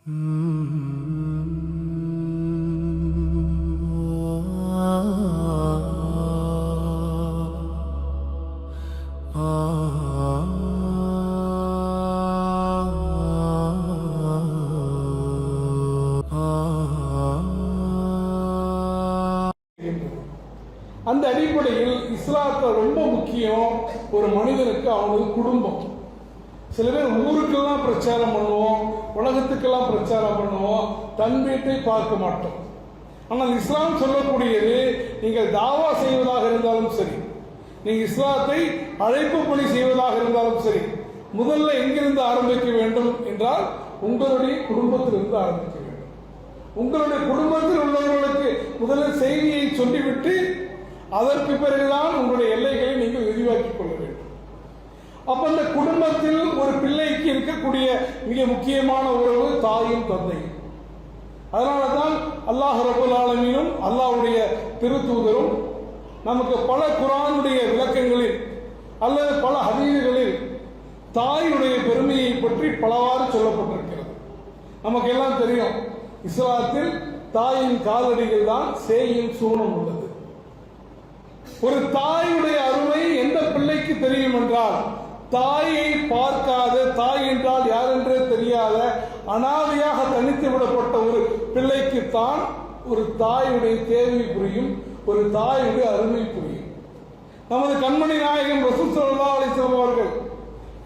அந்த அடிப்படையில் இஸ்லாத்துல ரொம்ப முக்கியம் ஒரு மனிதனுக்கு அவனது குடும்பம். சில பேர் ஊருக்கெல்லாம் பிரச்சாரம் பண்ணுவோம் உலகத்துக்கெல்லாம் பிரச்சாரம் பண்ணுவோம் தன் வீட்டை பார்க்க மாட்டோம். ஆனால் இஸ்லாம் சொல்லக்கூடியது நீங்கள் தாவா செய்வதாக இருந்தாலும் சரி நீங்கள் இஸ்லாத்தை அழைப்பு பணி செய்வதாக இருந்தாலும் சரி முதல்ல எங்கிருந்து ஆரம்பிக்க வேண்டும் என்றால் உங்களுடைய குடும்பத்திலிருந்து ஆரம்பிக்க வேண்டும். உங்களுடைய குடும்பத்தில் உள்ளவர்களுக்கு முதலில் செய்தியை சொல்லிவிட்டு அதற்கு பிறகுதான் உங்களுடைய எல்லைகளை நீங்கள் விரிவாக்கிக் கொள்ளுங்கள் அப்ப இந்த குடும்பத்தில் ஒரு பிள்ளைக்கு இருக்கக்கூடிய மிக முக்கியமான உறவு தாயும் தந்தையும். அதனால தான் அல்லாஹ் ரபுல் ஆலமீனும் அல்லாஹ்வுடைய திருத்தூதரும் நமக்கு பல குரானுடைய விளக்கங்களில் அல்லது பல ஹதீதுகளில் தாயுடைய பெருமையை பற்றி பலவாறு சொல்லப்பட்டிருக்கிறது. நமக்கு எல்லாம் தெரியும் இஸ்லாத்தில் தாயின் காலடிகள் தான் சேயின் சூனம் உள்ளது. ஒரு தாயுடைய அருமை எந்த பிள்ளைக்கு தெரியும் என்றால் தாயை பார்க்காத தாய் என்றால் யார் என்றே தெரியாத அனாதையாக தனித்து விடப்பட்ட ஒரு பிள்ளைக்கு தான் ஒரு தாயுடைய தேவை புரியும் ஒரு தாயுடைய அருமை புரியும். நமது கண்மணி நாயகன் ரசூல் ஸல்லல்லாஹு அவர்கள்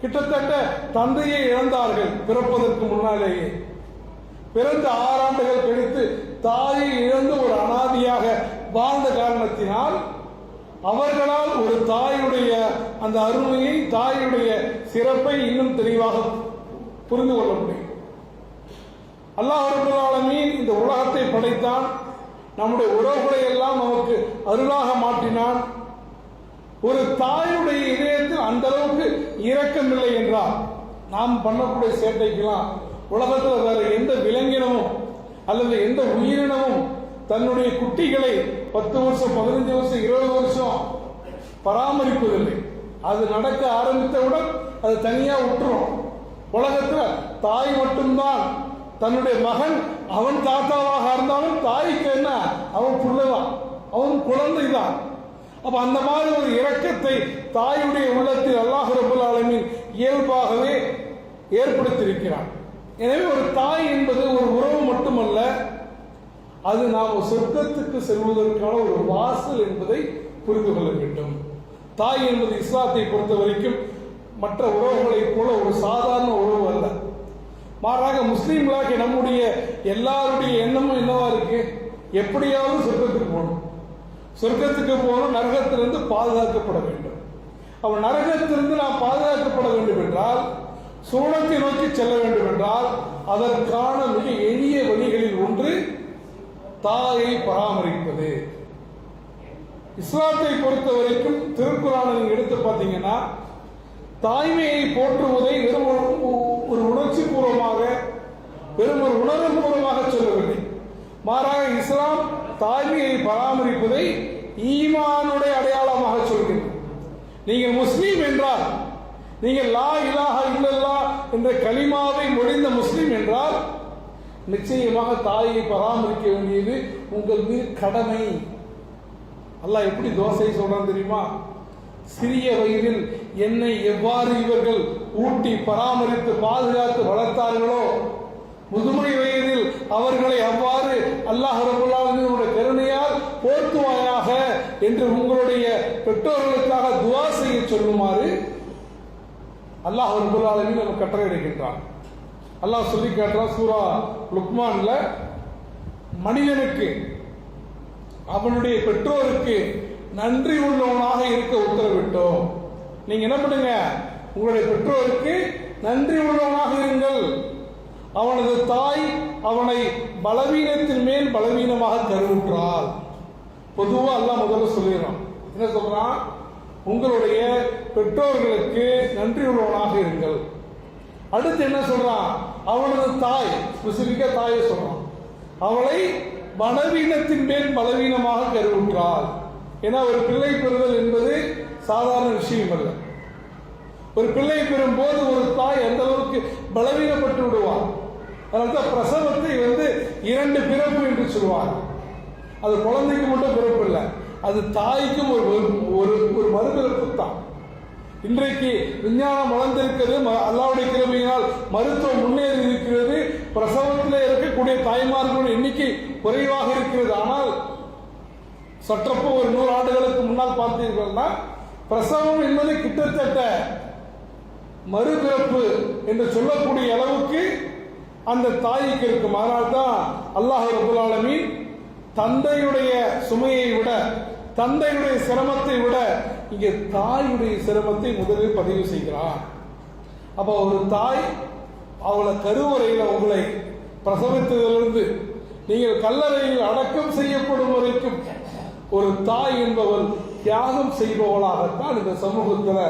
கிட்டத்தட்ட தந்தையை இழந்தார்கள் பிறப்பதற்கு முன்னாலேயே. பிறந்த ஆறாண்டுகள் கழித்து தாயை இழந்து ஒரு அனாதியாக வாழ்ந்த காரணத்தினால் அவர்களால் ஒரு தாயுடைய அந்த அருமையை தாயுடைய சிறப்பை இன்னும் தெளிவாக புரிந்து கொள்ள முடியும். அல்லாஹ் ரப்பல் இந்த உலகத்தை படைத்தான். நம்முடைய உறவுகளை எல்லாம் நமக்கு அருளாக மாற்றினான். ஒரு தாயுடைய இதயத்தில் அந்த அளவுக்கு இரக்கமில்லை என்றால் நாம் பண்ணக்கூடிய சேட்டைக்கெல்லாம் உலகத்தில் வேற எந்த விலங்கினமும் அல்லது எந்த உயிரினமும் தன்னுடைய குட்டிகளை பத்து வருஷம் பதினஞ்சு வருஷம் இருபது வருஷம் பராமரிப்பதில்லை. அது நடக்க ஆரம்பித்தவுடன் அது தனியா விட்டுரும். உலகத்தில் தாய் மட்டும்தான். தன்னுடைய மகன் அவன் தாத்தாவாக இருந்தாலும் தாய்க்கு என்ன? அவன் புள்ளதான் அவன் குழந்தைதான். அப்ப அந்த மாதிரி ஒரு இரக்கத்தை தாயுடைய உள்ளத்தில் அல்லாஹ் ரபுல் ஆலமின் இயல்பாகவே ஏற்படுத்தியிருக்கிறான். எனவே ஒரு தாய் என்பது ஒரு உறவு மட்டுமல்ல அது நாம் சொர்க்கத்துக்கு செல்வதற்கான ஒரு வாசல் என்பதை புரிந்து கொள்ள வேண்டும். தாய் என்பது இஸ்லாத்தை பொறுத்த வரைக்கும் மற்ற உறவுகளைப் போல ஒரு சாதாரண உறவு அல்ல. மாறாக முஸ்லீம்களாக நம்முடைய எல்லாருடைய எண்ணமும் என்னவா இருக்கு? எப்படியாவது சொர்க்கத்துக்கு போகணும். சொர்க்கத்துக்கு போகணும் நரகத்திலிருந்து பாதுகாக்கப்பட வேண்டும். அவன் நரகத்திலிருந்து நாம் பாதுகாக்கப்பட வேண்டும் என்றால் சூழத்தை நோக்கி செல்ல வேண்டும் என்றால் அதற்கான மிக எளிய வழிகளில் ஒன்று தாயை பராமரிப்பது. இஸ்லாத்தை பொறுத்த வரைக்கும் திருக்குறானை எடுத்து பார்த்தீங்கன்னா தாய்மையை போற்றுவதை வெறும் ஒரு- உணர்ச்சி பூர்வமாக வெறும் ஒரு உணர்வு பூர்வமாக சொல்லவில்லை. மாறாக இஸ்லாம் தாய்மையை பராமரிப்பதை ஈமானுடைய அடையாளமாக சொல்கிறது. நீங்கள் முஸ்லீம் என்றால் நீங்கள் லா இலாஹா இல்லல்லா என்ற கலிமாவை மொழிந்த முஸ்லீம் என்றால் நிச்சயமாக தாயை பராமரிக்க வேண்டியது உங்கள் மீது கடமை. அல்லாஹ் எப்படி தோசை சொல்றான் தெரியுமா? சிறிய வயதில் என்னை எவ்வாறு இவர்கள் ஊட்டி பராமரித்து பாதுகாத்து வளர்த்தார்களோ முதுமை வயதில் அவர்களை அவ்வாறு அல்லாஹ் ரபுல்லாவினுடைய கருணையால் போர்த்துவாயாக என்று உங்களுடைய பெற்றோர்களுக்காக துவா செய்ய சொல்லுமாறு அல்லாஹ் ரபுல்லாலுமே நம்ம கட்டளையிடுகின்றான். அல்லாஹ் சொல்லி காட்டுறான் சூரா லுக்மான்ல மனிதனுக்கு அவனுடைய பெற்றோருக்கு நன்றி உள்ளவனாக இருக்க உத்தரவிட்டோம். நீங்க என்ன பண்ணுங்க? உங்களுடைய பெற்றோருக்கு நன்றி உள்ளவனாக இருங்கள். அவனது தாய் அவனை பலவீனத்தின் மேல் பலவீனமாக கருவுற்றாள். பொதுவா எல்லாம் முதல்ல சொல்லிடுறான். என்ன சொல்றான்? உங்களுடைய பெற்றோர்களுக்கு நன்றி உள்ளவனாக இருங்கள். அடுத்து என்ன சொல்றான்? அவனது தாய் ஸ்பெசிபிக்கா தாயை சொல்றான். அவளை பலவீனத்தின் மேல் பலவீனமாக கருவுற்றாள். ஏன்னா ஒரு பிள்ளை பெறுதல் என்பது சாதாரண விஷயம் அல்ல ஒரு பிள்ளை பெறும் போது ஒரு தாய் எந்த அளவுக்கு பலவீனப்பட்டு விடுவார் அதனால்தான் பிரசவத்தை வந்து இரண்டு பிறப்பு என்று சொல்லுவாங்க அது குழந்தைக்கு மட்டும் பிறப்பு இல்லை அது தாய்க்கும் ஒரு ஒரு ஒரு மறுபிறப்பு தான் இன்றைக்கு விஞ்ஞானம் வளர்ந்திருக்கிறது ம- அல்லாவுடைய கிருபையினால் மருத்துவம் முன்னேறி இருக்கிறது பிரசவத்தில் இருக்கக்கூடிய தாய்மார்களுடைய எண்ணிக்கை குறைவாக இருக்கிறது. ஆனால் சற்றப்போ ஒரு நூறு ஆண்டுகளுக்கு முன்னால் பார்த்தீர்கள்னா பிரசவம் என்பது கிட்டத்தட்ட மறுபிறப்பு என்று சொல்லக்கூடிய அளவுக்கு அந்த தாய்க்கு இருக்கும். அதனால் தான் அல்லாஹ் ரபுல் தந்தையுடைய சுமையை விட தந்தையுடைய சிரமத்தை விட இங்கே தாயுடைய சிரமத்தை முதலில் பதிவு செய்கிறார். அப்போ ஒரு தாய் அவளை கருவறையில் உங்களை பிரசவித்ததிலிருந்து நீங்கள் கல்லறையில் அடக்கம் செய்யப்படும் வரைக்கும் ஒரு தாய் என்பவள் தியாகம் செய்பவளாகத்தான் இந்த சமூகத்தில்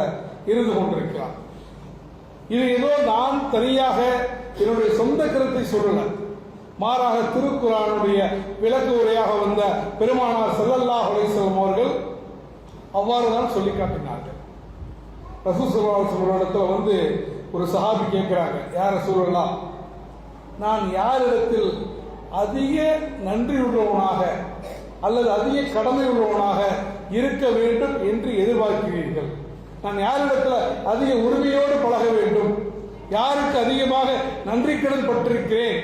இருந்து கொண்டிருக்கிறார் இது ஏதோ நான் தனியாக என்னுடைய சொந்த கருத்தை சொல்லல. மாறாக திருக்குறானுடைய விளக்கு உரையாக வந்த பெருமானார் செல்லல்லா அலைஹி அவர்கள் அவ்வாறு தான் சொல்லி காட்டினார்கள். ரசூல் ஸல்லல்லாஹு வந்து ஒரு சஹாபி கேட்கிறாங்க யார் ரசூலுல்லாஹ் நான் யாரிடத்தில் அதிக நன்றி உள்ளவனாக அல்லது அதிக கடமை உள்ளவனாக இருக்க வேண்டும் என்று எதிர்பார்க்கிறீர்கள்? நான் யாரிடத்தில் அதிக உரிமையோடு பழக வேண்டும்? யாருக்கு அதிகமாக நன்றி கடன் பட்டிருக்கிறேன்?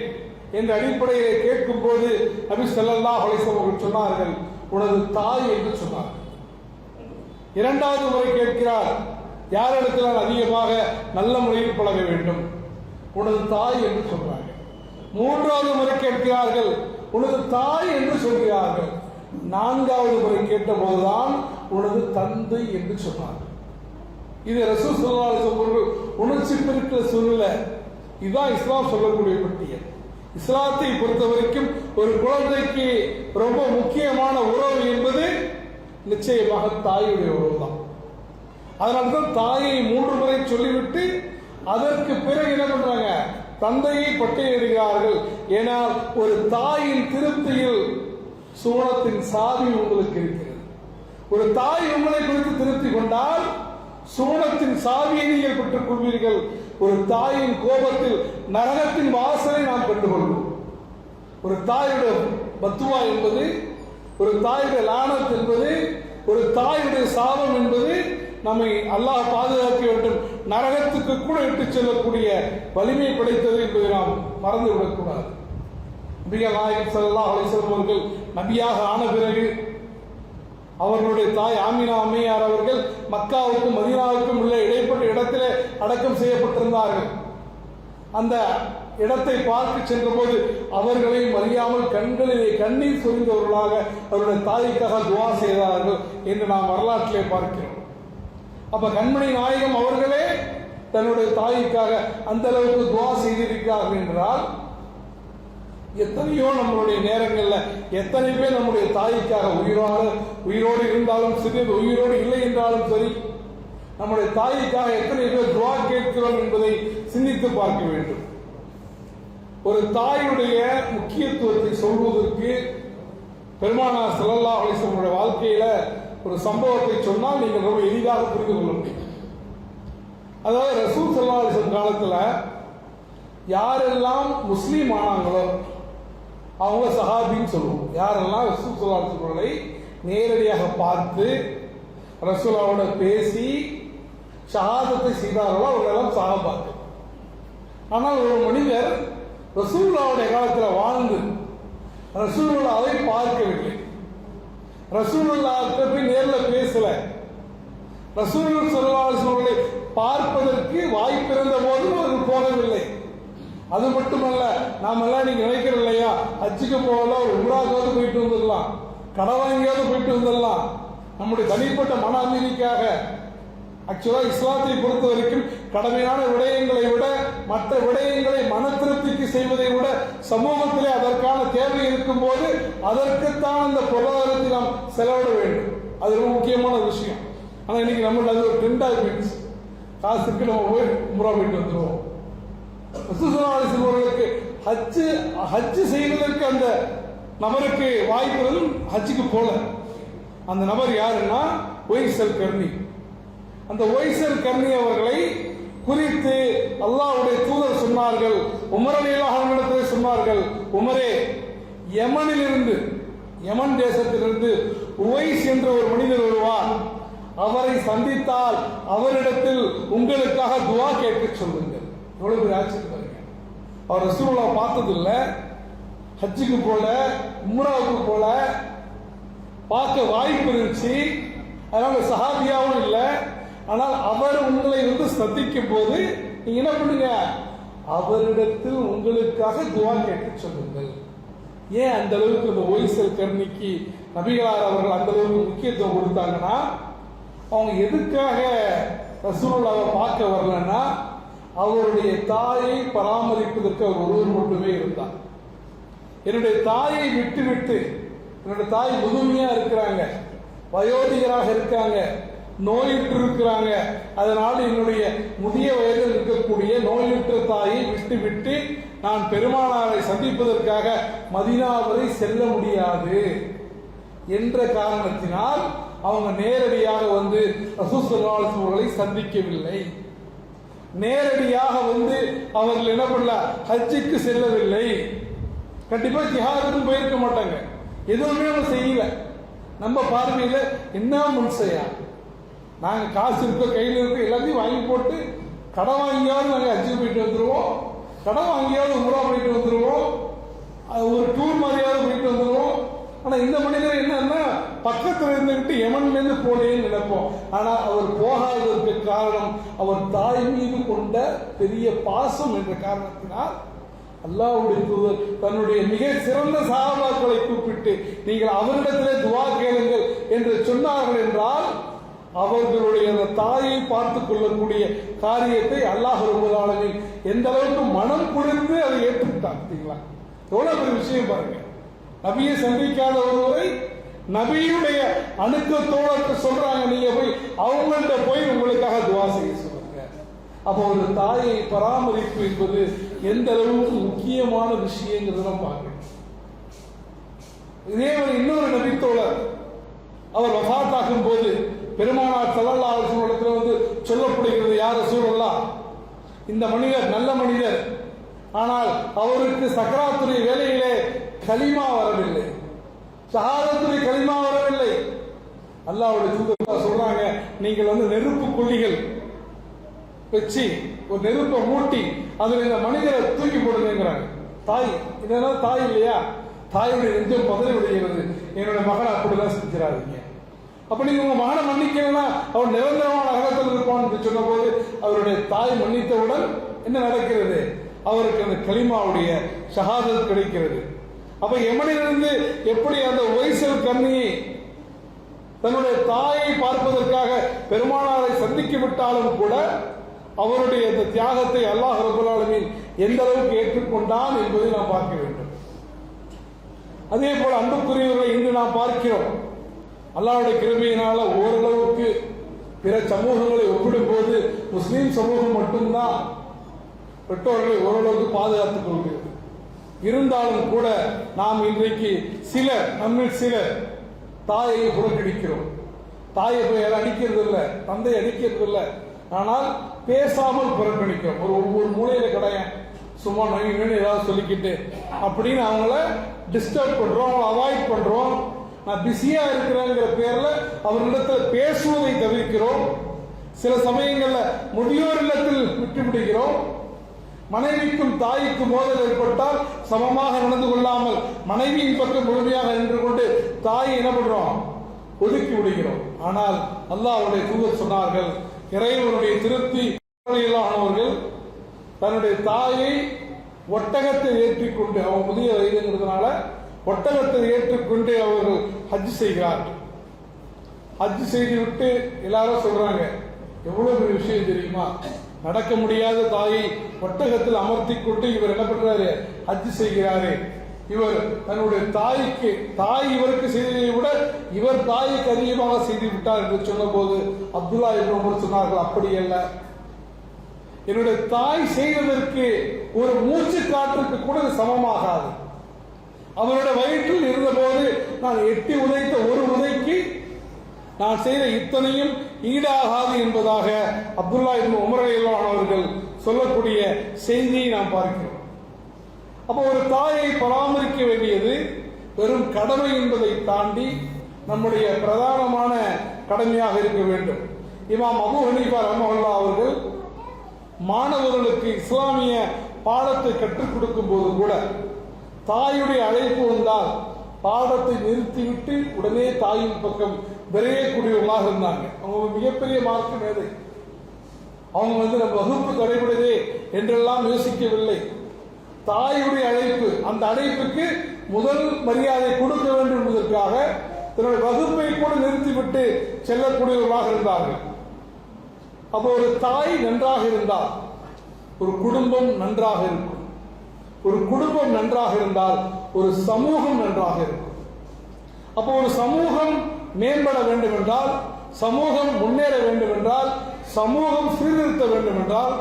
என்ற அடிப்படையை கேட்கும் போது நபி செல்லல்லா அவர்கள் சொன்னார்கள் உனது தாய் என்று சொன்னார்கள். இரண்டாவது முறை கேட்கிறார் யாரிடத்தில் நான் அதிகமாக நல்ல முறையில் பழக வேண்டும்? உனது தாய் என்று சொல்றாங்க மூன்றாவது முறை கேட்கிறார்கள் உனது தாய் என்று சொல்கிறார்கள். நான்காவது முறை கேட்டபோதுதான் உனது தந்தை என்று சொன்னார்கள். இது ரசூல் ஸல்லல்லாஹு உணர்ச்சி பெருக்கிற சூழ்நிலை. இதுதான் இஸ்லாம் சொல்லக்கூடிய பட்டியல். இஸ்லாத்தை பொறுத்த வரைக்கும் ஒரு குழந்தைக்கு ரொம்ப முக்கியமான உறவு என்பது நிச்சயமாக தாயுடைய உறவு தான் அதனால்தான் தாயை மூன்று முறை சொல்லிவிட்டு அதற்கு பிறகு என்ன பண்றாங்க? தந்தையை பட்டியலிடுகிறார்கள். ஏனால் ஒரு தாயின் திருப்தியில் சுவனத்தின் சாவி உங்களுக்கு இருக்கிறது. ஒரு தாய் உங்களை குறித்து திருப்தி கொண்டால் சுவனத்தின் சாவியை நீங்கள் பெற்றுக் கொள்வீர்கள். ஒரு தாயின் கோபத்தில் நரகத்தின் வாசலை நாம் கண்டுகொள்வோம். ஒரு தாயுடைய பத்துவா என்பது ஒரு தாயுடைய லானத் என்பது ஒரு தாயுடைய சாபம் என்பது நம்மை அல்லாஹ் பாதுகாக்க வேண்டும். நரகத்துக்கு கூட இட்டு செல்லக்கூடிய வலிமை படைத்தது என்பதை நாம் மறந்து விடக்கூடாது நபியா நாயகம் சல்லா அலைஹி அவர்கள் நபியாக ஆன பிறகு அவர்களுடைய தாய் ஆமினா அம்மையார் அவர்கள் மக்காவுக்கும் மதீனாவுக்கும் உள்ள இடைப்பட்ட இடத்திலே அடக்கம் செய்யப்பட்டிருந்தார்கள். அந்த இடத்தை பார்க்க சென்றபோது அவர்களையும் அறியாமல் கண்களிலே கண்ணீர் சொரிந்தவர்களாக அவருடைய தாய்க்காக துவா செய்தார்கள் என்று நாம் வரலாற்றிலே பார்க்கிறோம். அப்ப கண்மணி நாயகம் அவர்களே தன்னுடைய தாய்க்காக அந்த அளவுக்கு துவா செய்திருக்கிறார்கள் என்றால் எத்தனையோ நம்மளுடைய நேரங்களில் எத்தனை பேர் நம்முடைய தாய்க்காக உயிரோடு உயிரோடு இருந்தாலும் சரி உயிரோடு இல்லை என்றாலும் சரி நம்முடைய தாய்க்காக எத்தனை பேர் துவா கேட்கிறோம் என்பதை சிந்தித்து பார்க்க வேண்டும். ஒரு தாயுடைய முக்கியத்துவத்தை சொல்வதற்கு பெருமானா ஸல்லல்லாஹு அலைஹி வாழ்க்கையில ஒரு சம்பவத்தை சொன்னால் நீங்கள் ரொம்ப எளிதாக புரிந்து கொள்ள முடியும். அதாவது ரசூல் ஸல்லல்லாஹு அலிசன் காலத்தில் காலத்துல யாரெல்லாம் முஸ்லீம் ஆனாங்களோ அவங்க சஹாபின்னு சொல்லுவோம். யாரெல்லாம் ரசூல் ஸல்லல்லாஹு அலைஹி நேரடியாக பார்த்து ரசூலாவோட பேசி ஷஹாதத்தை செய்தார்களோ அவங்களெல்லாம் சஹாபாக்கு ஆனால் ஒரு மனிதர் ரசூல்லாவுடைய காலத்தில் வாழ்ந்து ரசூல்லாவை பார்க்கவில்லை. ரசூலுல்லாஹ்ட்ட போய் நேரில் பேசல. ரசூல் சொல்லவர்களை பார்ப்பதற்கு வாய்ப்பிருந்த போதும் அவர் போகவில்லை. அது மட்டுமல்ல நாம எல்லாம் நீங்க நினைக்கிற இல்லையா? அச்சுக்கு போகலாம் ஒரு உம்ராக்காவது போயிட்டு வந்துடலாம். கடவாங்கியாவது போயிட்டு வந்துடலாம். நம்முடைய தனிப்பட்ட மன அமைதிக்காக ஆக்சுவலாக இஸ்லாத்தை பொறுத்த வரைக்கும் கடமையான விடயங்களை விட மற்ற விடயங்களை மன திருப்திக்கு செய்வதை விட சமூகத்திலே அதற்கான தேவை இருக்கும் போது அதற்குத்தான் அந்த பொருளாதாரத்தை நாம் செலவிட வேண்டும். அது ரொம்ப முக்கியமான விஷயம். ஆனால் இன்னைக்கு நம்ம அது ஒரு ட்ரெண்டாக போயிடுச்சு. காசுக்கு நம்ம போய் முறா போயிட்டு வந்துடுவோம் அவர்களுக்கு ஹஜ்ஜு ஹஜ்ஜு செய்வதற்கு அந்த நபருக்கு வாய்ப்பு ஹஜ்ஜுக்கு போல அந்த நபர் யாருன்னா ஒய்சல் கர்ணி அந்த ஒய்சல் கர்ணி அவர்களை குறித்து அல்லாவுடைய தூதர் சொன்னார்கள். உமரலியலாக சொன்னார்கள் உமரே யமனிலிருந்து யமன் தேசத்திலிருந்து உவைஸ் என்ற ஒரு மனிதர் வருவார். அவரை சந்தித்தால் அவரிடத்தில் உங்களுக்காக துவா கேட்க சொல்லுங்கள். எவ்வளவு ஆச்சரியம் பாருங்க. அவர் ரசூலா பார்த்ததில்ல. ஹஜ்ஜுக்கு போல உம்ராவுக்கு போல பார்க்க வாய்ப்பு இருந்துச்சு. அதனால சஹாபியாவும் இல்லை. ஆனால் அவர் உங்களை வந்து சந்திக்கும் போது நீங்க என்ன பண்ணுங்க? அவரிடத்தில் உங்களுக்காக துவா கேட்க சொல்லுங்கள். ஏன் அந்த அளவுக்கு இந்த ஓய்சல் கருணிக்கு நபிகளார் அவர்கள் அந்த அளவுக்கு முக்கியத்துவம் கொடுத்தாங்கன்னா அவங்க எதுக்காக ரசூலுல்லாவை பார்க்க வரலன்னா அவருடைய தாயை பராமரிப்பதற்கு அவர் ஒருவர் மட்டுமே இருந்தார். என்னுடைய தாயை விட்டு விட்டு என்னுடைய தாய் முதுமையா இருக்கிறாங்க வயோதிகராக இருக்காங்க நோயுற்று இருக்கிறாங்க அதனால் என்னுடைய முதிய வயதில் இருக்கக்கூடிய நோயுற்ற தாயை விட்டு விட்டு நான் பெருமானாரை சந்திப்பதற்காக மதினா வரை செல்ல முடியாது என்ற காரணத்தினால் அவங்க நேரடியாக வந்து ரசூசல்லாஸ் அவர்களை சந்திக்கவில்லை. நேரடியாக வந்து அவர்கள் என்ன பண்ணல? ஹஜ்ஜுக்கு செல்லவில்லை. கண்டிப்பா ஜிஹாதுக்கும் போயிருக்க மாட்டாங்க. எதுவுமே அவங்க செய்யல. நம்ம பார்வையில என்ன முன்சையா? நாங்கள் காசு இருக்கோ கையில் இருக்க எல்லாத்தையும் வாங்கி போட்டு கடன் வாங்கியாவது நாங்கள் அச்சீவ் போயிட்டு வந்துடுவோம் கடன் வாங்கியாவது உமரா போயிட்டு வந்துடுவோம் அது ஒரு டூர் மாதிரியாவது போயிட்டு வந்துடுவோம் ஆனால் இந்த மனிதர் என்னன்னா பக்கத்தில் இருந்துகிட்டு எமன்லேருந்து போனேன்னு நினைப்போம். ஆனால் அவர் போகாததற்கு காரணம் அவர் தாய் மீது கொண்ட பெரிய பாசம் என்ற காரணத்தினால் அல்லாவுடைய தூதர் தன்னுடைய மிக சிறந்த சஹாபாக்களை கூப்பிட்டு நீங்கள் அவரிடத்திலே துவா கேளுங்கள் என்று சொன்னார்கள் என்றால் அவர்களுடைய அந்த தாயை பார்த்துக் கொள்ளக்கூடிய காரியத்தை அல்லாஹ் ரபுல்லாலமின் எந்த அளவுக்கு மனம் குளிர்ந்து அதை ஏற்றுக்கிட்டான் பார்த்தீங்களா எவ்வளவு பெரிய விஷயம் பாருங்க. நபியை சந்திக்காத ஒருவரை நபியுடைய அணுக்கத்தோட சொல்றாங்க நீங்க போய் அவங்கள்ட்ட போய் உங்களுக்காக துவா செய்ய சொல்லுங்க. அப்போ ஒரு தாயை பராமரிப்பு என்பது எந்த அளவுக்கு முக்கியமான விஷயங்கிறத நம்ம பார்க்கணும். இதே ஒரு இன்னொரு நபித்தோழர் அவர் வசாத்தாகும் போது பெருமானார் சல்லல்லா இடத்துல வந்து சொல்லப்படுகிறது யார் சூழல்லா இந்த மனிதர் நல்ல மனிதர். ஆனால் அவருக்கு சக்கராத்துறை வேலையிலே களிமா வரவில்லை. சகாதத்துறை களிமா வரவில்லை. அல்லாவுடைய தூதர் சொல்றாங்க நீங்கள் வந்து நெருப்பு கொல்லிகள் வச்சு ஒரு நெருப்பை மூட்டி அதில் இந்த மனிதரை தூக்கி போடுங்கிறாங்க தாய் இதெல்லாம் தாய் இல்லையா? தாயுடைய நெஞ்சம் பதறி விடுகிறது என்னோட மகனை அப்படிதான் செஞ்சிடாதீங்க. அப்ப நீங்க உங்க மகனை மன்னிக்கணும்னா அவன் நிரந்தரமான அகலத்தில் இருப்பான் என்று சொன்னபோது அவருடைய தாய் மன்னித்தவுடன் என்ன நடக்கிறது? அவருக்கு அந்த களிமாவுடைய சகாதல் கிடைக்கிறது. அப்ப எமனிலிருந்து எப்படி அந்த ஒய்சல் கண்ணியை தன்னுடைய தாயை பார்ப்பதற்காக பெருமானாரை சந்திக்க விட்டாலும் கூட அவருடைய இந்த தியாகத்தை அல்லாஹ் ரபுல் எந்த அளவுக்கு ஏற்றுக்கொண்டான் என்பதை நாம் பார்க்க வேண்டும். அதே போல அன்புக்குரியவர்களை இன்று நாம் பார்க்கிறோம். அல்லாவுடைய கிருமையினால ஓரளவுக்கு பிற சமூகங்களை ஒப்பிடும்போது முஸ்லீம் சமூகம் மட்டும்தான் பெற்றோர்களை ஓரளவுக்கு பாதுகாத்துக் கொள்கிறது. இருந்தாலும் கூட நாம் இன்றைக்கு சிலர் நம்மில் சிலர் தாயை புறக்கணிக்கிறோம். தாயை போய் யாரும் அடிக்கிறது இல்லை தந்தை அடிக்கிறது இல்லை ஆனால் பேசாமல் புறக்கணிக்கிறோம். ஒரு ஒவ்வொரு மூலையில கிடையாது சும்மா நோய் ஏதாவது சொல்லிக்கிட்டு அப்படின்னு அவங்கள டிஸ்டர்ப் பண்றோம் அவங்கள அவாய்ட் பண்றோம். நான் பிஸியா இருக்கிறேங்கிற பேர்ல அவர்களிடத்தில் பேசுவதை தவிர்க்கிறோம். சில சமயங்கள்ல முதியோர் இல்லத்தில் விட்டுவிடுகிறோம் மனைவிக்கும் தாய்க்கும் மோதல் ஏற்பட்டால் சமமாக நடந்து கொள்ளாமல் மனைவியின் பக்கம் முழுமையாக நின்று கொண்டு தாயை என்ன பண்றோம்? ஒதுக்கி விடுகிறோம். ஆனால் அல்லாஹ்வுடைய தூதர் சொன்னார்கள் இறைவனுடைய திருப்தி ஆனவர்கள் தன்னுடைய தாயை ஒட்டகத்தை ஏற்றிக்கொண்டு அவன் முதிய வயதுங்கிறதுனால ஒட்டகத்தை ஏற்றுக்கொண்டு அவர்கள் ஹஜ் செய்கிறார்கள் ஹஜ் செய்து விட்டு எல்லாரும் சொல்றாங்க எவ்வளவு பெரிய விஷயம் தெரியுமா? நடக்க முடியாத தாயை ஒட்டகத்தில் அமர்த்தி கொண்டு இவர் என்ன பண்றாரு? ஹஜ் செய்கிறாரு. இவர் தன்னுடைய தாய்க்கு தாய் இவருக்கு செய்ததை விட இவர் தாய்க்கு அதிகமாக செய்து விட்டார் என்று சொன்னபோது அப்துல்லா என்று சொன்னார்கள் அப்படி அல்ல. என்னுடைய தாய் செய்வதற்கு ஒரு மூச்சு காற்றுக்கு கூட இது சமமாகாது. அவருடைய வயிற்றில் இருந்தபோது நான் எட்டி உதைத்த ஒரு உதைக்கு நான் செய்த இத்தனையும் ஈடாகாது என்பதாக அப்துல்லா இப்னு உமர் அவர்கள் சொல்லக்கூடிய செய்தியை நாம் பார்க்கிறோம். அப்போ ஒரு தாயை பராமரிக்க வேண்டியது வெறும் கடமை என்பதை தாண்டி நம்முடைய பிரதானமான கடமையாக இருக்க வேண்டும். இமாம் அபு ஹனீஃபா ரஹ்மஹுல்லா அவர்கள் மாணவர்களுக்கு இஸ்லாமிய பாடத்தை கற்றுக் கொடுக்கும் போது கூட தாயுடைய அழைப்பு வந்தால் பாடத்தை நிறுத்திவிட்டு உடனே தாயின் பக்கம் விரையக்கூடியவர்களாக இருந்தாங்க. அவங்க மிகப்பெரிய மார்க்க மேதை. அவங்க வந்து நம்ம வகுப்பு கடைபிடுதே என்றெல்லாம் யோசிக்கவில்லை. தாயுடைய அழைப்பு அந்த அழைப்புக்கு முதல் மரியாதை கொடுக்க வேண்டும் என்பதற்காக தன்னுடைய வகுப்பை கூட நிறுத்திவிட்டு செல்லக்கூடியவர்களாக இருந்தார்கள். அப்போ ஒரு தாய் நன்றாக இருந்தால் ஒரு குடும்பம் நன்றாக இருக்கும். ஒரு குடும்பம் நன்றாக இருந்தால் ஒரு சமூகம் நன்றாக இருக்கும். அப்போ ஒரு சமூகம் மேம்பட வேண்டும் என்றால் சமூகம் முன்னேற வேண்டும் என்றால் சமூகம் சீர்திருத்த வேண்டும் என்றால்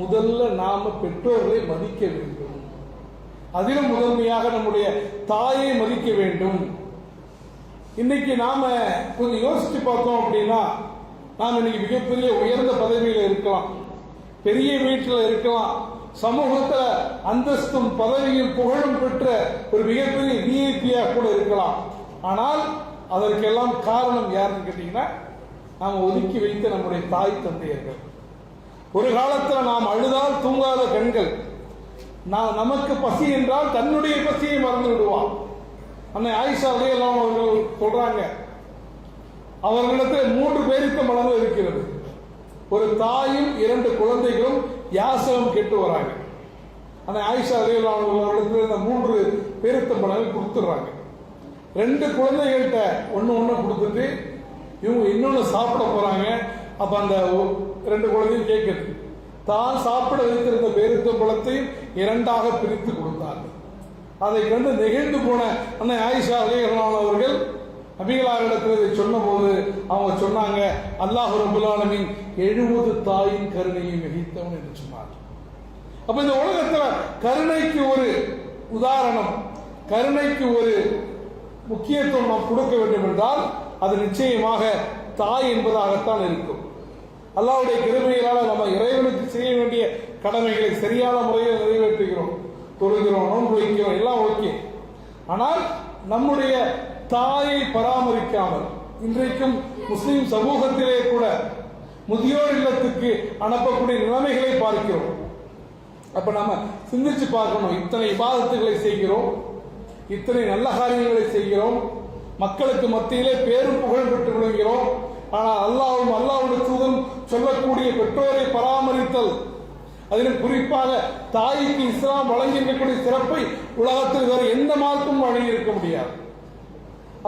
முதல்ல நாம பெற்றோர்களை மதிக்க வேண்டும். அதிலும் முதன்மையாக நம்முடைய தாயை மதிக்க வேண்டும். இன்னைக்கு நாம கொஞ்சம் யோசிச்சு பார்த்தோம் அப்படின்னா நாம் இன்னைக்கு மிகப்பெரிய உயர்ந்த பதவியில் இருக்கலாம் பெரிய வீட்டில் இருக்கலாம் சமூகத்துல அந்தஸ்தும் பதவியும் புகழும் பெற்ற ஒரு மிகப்பெரிய விஐபியா கூட இருக்கலாம். ஆனால் அதற்கெல்லாம் காரணம் யாருன்னு கேட்டீங்கன்னா நாம் ஒதுக்கி வைத்த நம்முடைய தாய் தந்தையர்கள். ஒரு காலத்துல நாம் அழுதால் தூங்காத கண்கள் நான் நமக்கு பசி என்றால் தன்னுடைய பசியை மறந்து விடுவான் அன்னை ஆயிஷா அலையெல்லாம் அவர்கள் சொல்றாங்க அவர்களிடத்தில் மூன்று பேருக்கு மலங்கள் இருக்கிறது. ஒரு தாயும் இரண்டு குழந்தைகளும் யாசகம் கேட்டு வராங்க. அந்த ஆயிஷா அலையெல்லாம் இந்த மூன்று பேருத்த மலங்கள் கொடுத்துடுறாங்க. ரெண்டு குழந்தைகள்கிட்ட ஒன்று ஒன்று கொடுத்துட்டு இவங்க இன்னொன்று சாப்பிட போகிறாங்க அப்போ அந்த ரெண்டு குழந்தையும் கேட்குது தான் சாப்பிட வைத்திருந்த பேருத்தம்பளத்தையும் இரண்டாக பிரித்து கொடுத்தார்கள். அதை கண்டு நெகிழ்ந்து போன அன்னை ஆயிஷா அலிகலான் அவர்கள் நபிகளாரிடத்தில் இதை சொன்னபோது அவங்க சொன்னாங்க அல்லாஹ் ரபுல்லாலமின் எழுபது தாயின் கருணையை மிகைத்தவன் என்று சொன்னார். அப்ப இந்த உலகத்துல கருணைக்கு ஒரு உதாரணம் கருணைக்கு ஒரு முக்கியத்துவம் நாம் கொடுக்க வேண்டும் என்றால் அது நிச்சயமாக தாய் என்பதாகத்தான் இருக்கும். அல்லாவுடைய கிருபையினால் நம்ம இறைவனுக்கு செய்ய வேண்டிய கடமைகளை சரியான முறையில் நிறைவேற்றுகிறோம் தொழுகிறோம் நோன்பு வைக்கிறோம் எல்லாம் ஓகே. ஆனால் நம்முடைய தாயை பராமரிக்காமல் இன்றைக்கும் முஸ்லிம் சமூகத்திலே கூட முதியோர் இல்லத்துக்கு அனுப்பக்கூடிய நிலைமைகளை பார்க்கிறோம். அப்ப நாம சிந்திச்சு பார்க்கணும் இத்தனை விவாதத்துகளை செய்கிறோம் இத்தனை நல்ல காரியங்களை செய்கிறோம் மக்களுக்கு மத்தியிலே பேரும் புகழ் பெற்று விளங்குகிறோம் ஆனால் அல்லாவும் அல்லாவுடைய தூதன் சொல்லக்கூடிய பெற்றோரை பராமரித்தல் அதிலும் குறிப்பாக தாய்க்கு இஸ்லாம் வழங்கியிருக்கக்கூடிய சிறப்பை உலகத்தில் வேறு எந்த மார்க்கும் வழங்கி இருக்க முடியாது.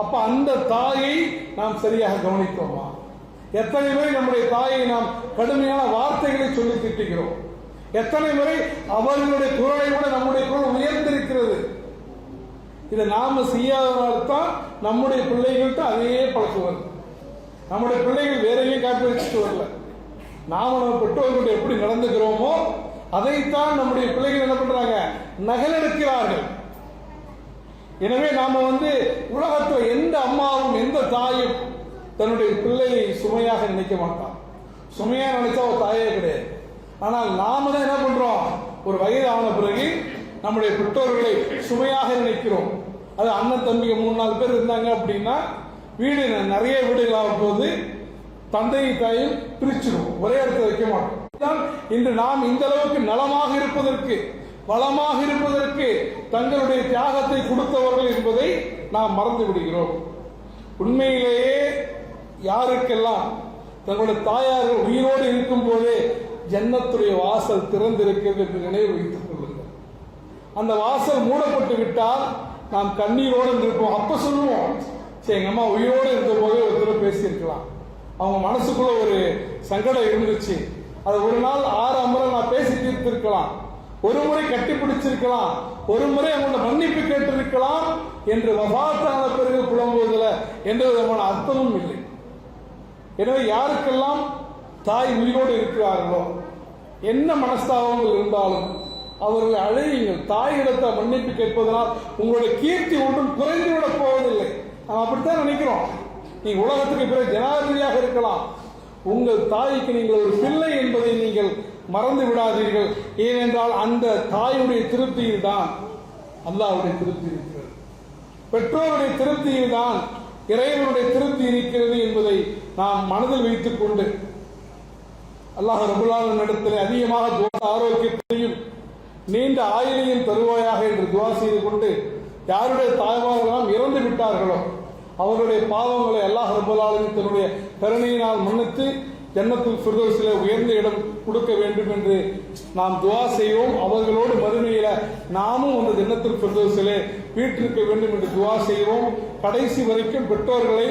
அப்ப அந்த தாயை நாம் சரியாக கவனித்தோமா? எத்தனை முறை நம்முடைய தாயை நாம் கடுமையான வார்த்தைகளை சொல்லி திட்டுகிறோம். எத்தனை முறை அவர்களுடைய குரலை விட நம்முடைய குரல் உயர்ந்திருக்கிறது. இதை நாம செய்யாததால் தான் நம்முடைய பிள்ளைகள்கிட்ட அதே பழக்கம் வருது நம்முடைய பிள்ளைகள் வேற எங்கேயும் காப்பி வச்சுட்டு வரல. நாம நம்ம பெற்றோர்கள்ட்ட எப்படி நடந்துக்கிறோமோ அதைத்தான் நம்முடைய பிள்ளைகள் என்ன பண்றாங்க? நகலெடுக்கிறார்கள். எனவே நாம வந்து உலகத்தில் எந்த அம்மாவும் எந்த தாயும் தன்னுடைய பிள்ளையை சுமையாக நினைக்க மாட்டான். சுமையா நினைச்சா ஒரு தாயே கிடையாது. ஆனால் நாம தான் என்ன பண்றோம்? ஒரு வயது ஆன பிறகு நம்முடைய பெற்றோர்களை சுமையாக நினைக்கிறோம். அது அண்ணன் தம்பிங்க மூணு நாலு பேர் இருந்தாங்க அப்படின்னா வீடு ந- நிறைய வீடுகளாக போது தந்தையை தாயும் பிரிச்சிடும் ஒரே இடத்துல வைக்க மாட்டோம். இன்று நாம் இந்த அளவுக்கு நலமாக இருப்பதற்கு வளமாக இருப்பதற்கு தங்களுடைய தியாகத்தை கொடுத்தவர்கள் என்பதை நாம் மறந்து விடுகிறோம். உண்மையிலேயே யாருக்கெல்லாம் தங்களுடைய தாயார்கள் உயிரோடு இருக்கும் போதே ஜன்னத்துடைய வாசல் திறந்திருக்கிறது என்று நினைவு வைத்துக் கொள்ளுங்கள். அந்த வாசல் மூடப்பட்டு விட்டால் நாம் கண்ணீரோடு இருப்போம் அப்ப சொல்லுவோம் சரி எங்க அம்மா உயிரோடு இருந்த போதே ஒருத்தர் பேசியிருக்கலாம். அவங்க மனசுக்குள்ள ஒரு சங்கடம் இருந்துச்சு. அது ஒரு நாள் ஆறு அமரம் நான் பேசி தீர்த்திருக்கலாம். ஒரு முறை கட்டி பிடிச்சிருக்கலாம் ஒரு முறை அவங்களோட மன்னிப்பு கேட்டிருக்கலாம் என்று வபாத்தான பிறகு புலம்புவதில் எந்த விதமான அர்த்தமும் இல்லை. எனவே யாருக்கெல்லாம் தாய் உயிரோடு இருக்கிறார்களோ என்ன மனஸ்தாபங்கள் இருந்தாலும் அவர்களை அழையுங்கள். தாயிடத்தை மன்னிப்பு கேட்பதனால் உங்களுடைய கீர்த்தி ஒன்றும் குறைந்து விட போவதில்லை. நாம் அப்படித்தான் நினைக்கிறோம். நீ உலகத்துக்கு பிறகு ஜனாதிபதியாக இருக்கலாம். உங்கள் தாய்க்கு நீங்கள் ஒரு பிள்ளை என்பதை நீங்கள் மறந்து விடாதீர்கள். ஏனென்றால் அந்த தாயுடைய திருப்தியில் தான் அல்லாவுடைய திருப்தி இருக்கிறது. பெற்றோருடைய திருப்தியில் தான் இறைவனுடைய திருப்தி இருக்கிறது என்பதை நாம் மனதில் வைத்துக் கொண்டு அல்லாஹ் ரபுல்லாவின் இடத்தில் அதிகமாக துவா ஆரோக்கியத்தையும் நீண்ட ஆயுளையும் தருவாயாக என்று துவா செய்து கொண்டு யாருடைய தாய்மார்களெல்லாம் இறந்து விட்டார்களோ அவர்களுடைய பாவங்களை அல்லாஹ் ரபுல்லாலும் தன்னுடைய கருணையினால் மன்னித்து ஜன்னத்துல் ஃபிர்தோஸிலே உயர்ந்த இடம் கொடுக்க வேண்டும் என்று நாம் துவா செய்வோம். அவர்களோடு மறுமையில நாமும் அந்த ஜன்னத்துல் ஃபிர்தோஸிலே வீட்டிருக்க வேண்டும் என்று துவா செய்வோம். கடைசி வரைக்கும் பெற்றோர்களை